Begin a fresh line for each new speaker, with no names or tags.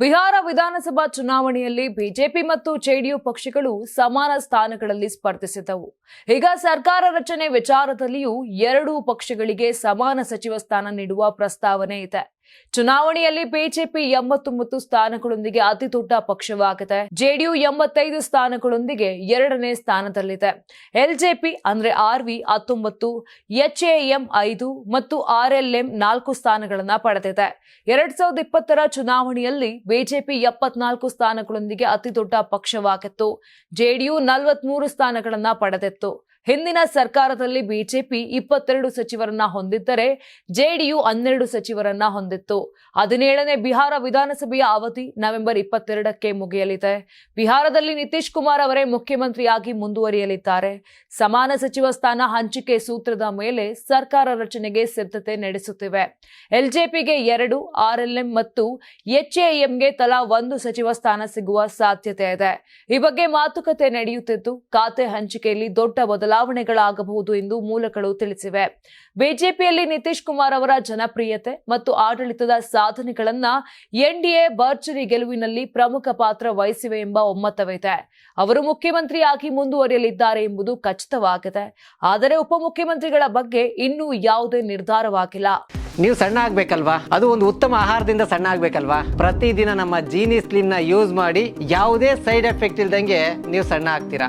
ಬಿಹಾರ ವಿಧಾನಸಭಾ ಚುನಾವಣೆಯಲ್ಲಿ ಬಿಜೆಪಿ ಮತ್ತು ಜೆಡಿಯು ಪಕ್ಷಗಳು ಸಮಾನ ಸ್ಥಾನಗಳಲ್ಲಿ ಸ್ಪರ್ಧಿಸಿದ್ದವು. ಈಗ ಸರ್ಕಾರ ರಚನೆ ವಿಚಾರದಲ್ಲಿಯೂ ಎರಡೂ ಪಕ್ಷಗಳಿಗೆ ಸಮಾನ ಸಚಿವ ಸ್ಥಾನ ನೀಡುವ ಪ್ರಸ್ತಾವನೆ ಇದೆ. ಚುನಾವಣೆಯಲ್ಲಿ ಬಿಜೆಪಿ ಎಂಬತ್ತೊಂಬತ್ತು ಸ್ಥಾನಗಳೊಂದಿಗೆ ಅತಿ ದೊಡ್ಡ ಪಕ್ಷವಾಗಿದೆ. ಜೆಡಿಯು ಎಂಬತ್ತೈದು ಸ್ಥಾನಗಳೊಂದಿಗೆ ಎರಡನೇ ಸ್ಥಾನದಲ್ಲಿದೆ. ಎಲ್ಜೆಪಿ ಅಂದ್ರೆ ಆರ್ವಿ ಹತ್ತೊಂಬತ್ತು ಎಚ್ಎಎಂ ಐದು ಮತ್ತು ಆರ್ಎಲ್ಎಂ ನಾಲ್ಕು ಸ್ಥಾನಗಳನ್ನ ಪಡೆದಿದೆ. ಎರಡ್ ಸಾವಿರದ ಇಪ್ಪತ್ತರ ಚುನಾವಣೆಯಲ್ಲಿ ಬಿಜೆಪಿ ಎಪ್ಪತ್ನಾಲ್ಕು ಸ್ಥಾನಗಳೊಂದಿಗೆ ಅತಿ ದೊಡ್ಡ ಪಕ್ಷವಾಗಿತ್ತು. ಜೆಡಿಯು ನಲವತ್ಮೂರು ಸ್ಥಾನಗಳನ್ನ ಪಡೆದಿತ್ತು. ಹಿಂದಿನ ಸರ್ಕಾರದಲ್ಲಿ ಬಿಜೆಪಿ ಇಪ್ಪತ್ತೆರಡು ಸಚಿವರನ್ನ ಹೊಂದಿದ್ದರೆ ಜೆಡಿಯು ಹನ್ನೆರಡು ಸಚಿವರನ್ನ ಹೊಂದಿತ್ತು. ಹದಿನೇಳನೇ ಬಿಹಾರ ವಿಧಾನಸಭೆಯ ಅವಧಿ ನವೆಂಬರ್ ಇಪ್ಪತ್ತೆರಡಕ್ಕೆ ಮುಗಿಯಲಿದೆ. ಬಿಹಾರದಲ್ಲಿ ನಿತೀಶ್ ಕುಮಾರ್ ಅವರೇ ಮುಖ್ಯಮಂತ್ರಿಯಾಗಿ ಮುಂದುವರಿಯಲಿದ್ದಾರೆ. ಸಮಾನ ಸಚಿವ ಸ್ಥಾನ ಹಂಚಿಕೆ ಸೂತ್ರದ ಮೇಲೆ ಸರ್ಕಾರ ರಚನೆಗೆ ಸಿದ್ಧತೆ ನಡೆಸುತ್ತಿವೆ. ಎಲ್ಜೆಪಿಗೆ ಎರಡು, ಆರ್ಎಲ್ಎಂ ಮತ್ತು ಎಚ್ಎಎಂಗೆ ತಲಾ ಒಂದು ಸಚಿವ ಸ್ಥಾನ ಸಿಗುವ ಸಾಧ್ಯತೆ ಇದೆ. ಈ ಬಗ್ಗೆ ಮಾತುಕತೆ ನಡೆಯುತ್ತಿದ್ದು, ಖಾತೆ ಹಂಚಿಕೆಯಲ್ಲಿ ದೊಡ್ಡ ಬದಲಾವಣೆಗಳಾಗಬಹುದು ಎಂದು ಮೂಲಗಳು ತಿಳಿಸಿವೆ. ಬಿಜೆಪಿಯಲ್ಲಿ ನಿತೀಶ್ ಕುಮಾರ್ ಅವರ ಜನಪ್ರಿಯತೆ ಮತ್ತು ಆಡಳಿತದ ಸಾಧನೆಗಳನ್ನ ಎನ್ಡಿಎ ಭರ್ಜರಿ ಗೆಲುವಿನಲ್ಲಿ ಪ್ರಮುಖ ಪಾತ್ರ ವಹಿಸಿವೆ ಎಂಬ ಒಮ್ಮತವಿದೆ. ಅವರು ಮುಖ್ಯಮಂತ್ರಿಯಾಗಿ ಮುಂದುವರಿಯಲಿದ್ದಾರೆ ಎಂಬುದು ಖಚಿತವಾಗಿದೆ. ಆದರೆ ಉಪಮುಖ್ಯಮಂತ್ರಿಗಳ ಬಗ್ಗೆ ಇನ್ನೂ ಯಾವುದೇ ನಿರ್ಧಾರವಾಗಿಲ್ಲ.
ನೀವು ಸಣ್ಣ ಆಗ್ಬೇಕಲ್ವಾ? ಅದು ಒಂದು ಉತ್ತಮ ಆಹಾರದಿಂದ ಸಣ್ಣ ಆಗ್ಬೇಕಲ್ವಾ? ಪ್ರತಿದಿನ ನಮ್ಮ ಜೀನಿ ಸ್ಲಿಮ್ನ ಯೂಸ್ ಮಾಡಿ ಯಾವುದೇ ಸೈಡ್ ಎಫೆಕ್ಟ್ ಇಲ್ದಂಗೆ ನೀವು ಸಣ್ಣ ಆಗ್ತೀರಾ?